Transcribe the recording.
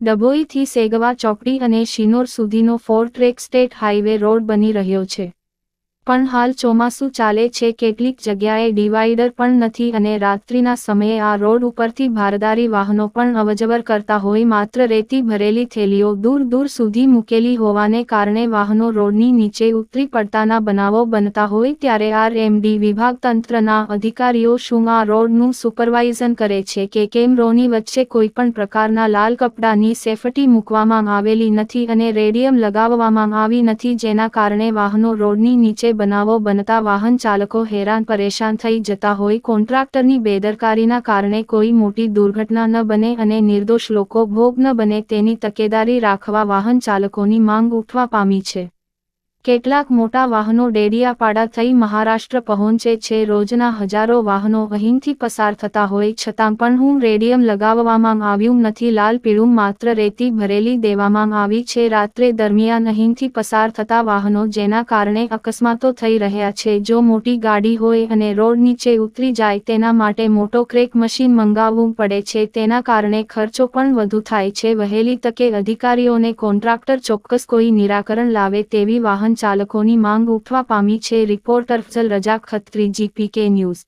ડભોઈથી સેગવા ચોકડી અને શિનોર સુધીનો four track state highway road બની રહ્યો છે. પણ હાલ ચોમાસું ચાલે છે, કેટલીક જગ્યાએ ડિવાઈડર પણ નથી અને રાત્રિના સમયે આ રોડ ઉપરથી ભારદારી વાહનો પણ અવજવર કરતા હોય, માત્ર રેતી ભરેલી થેલીઓ દૂર દૂર સુધી મૂકેલી હોવાને કારણે વાહનો રોડની નીચે ઉતરી પડતાના બનાવો બનતા હોય ત્યારે આરએમડી વિભાગ તંત્રના અધિકારીઓ શું આ રોડનું સુપરવાઇઝન કરે છે કે કેમ રોની વચ્ચે કોઈપણ પ્રકારના લાલ કપડાની સેફટી મૂકવામાં આવેલી નથી અને રેડિયમ લગાવવામાં આવી નથી જેના કારણે વાહનો રોડની નીચે બનાવો બનતા વાહન ચાલકો હેરાન પરેશાન થઈ જતા હોય કોન્ટ્રાક્ટરની બેદરકારીના કારણે કોઈ મોટી દુર્ઘટના ન બને અને નિર્દોષ લોકો ભોગ ન બને તેની તકેદારી રાખવા વાહન ચાલકોની માંગ ઉઠવા પામી છે. કેટલાક મોટા વાહનો ડેડિયાપાડા થઈ મહારાષ્ટ્ર પહોંચે છે. રોજના હજારો વાહનો અહીંથી પસાર થતા હોય, છતાં પણ હું રેડિયમ લગાવવામાં આવ્યું નથી. લાલ પીળું માત્ર રેતી ભરેલી દેવામાં આવી છે. રાત્રે દરમિયાન અહીંથી પસાર થતા વાહનો જેના કારણે અકસ્માતો થઈ રહ્યા છે. જો મોટી ગાડી હોય અને રોડ નીચે ઉતરી જાય, તેના માટે મોટો ક્રેક મશીન મંગાવવું પડે છે. તેના કારણે ખર્ચો પણ વધુ થાય છે. વહેલી તકે અધિકારીઓને કોન્ટ્રાક્ટર ચોક્કસ કોઈ નિરાકરણ લાવે તેવી વાહન ચાલકોની માંગ ઉઠવા પામી છે. રિપોર્ટર ફજલ રજા ખત્રી જીપીકે ન્યૂઝ.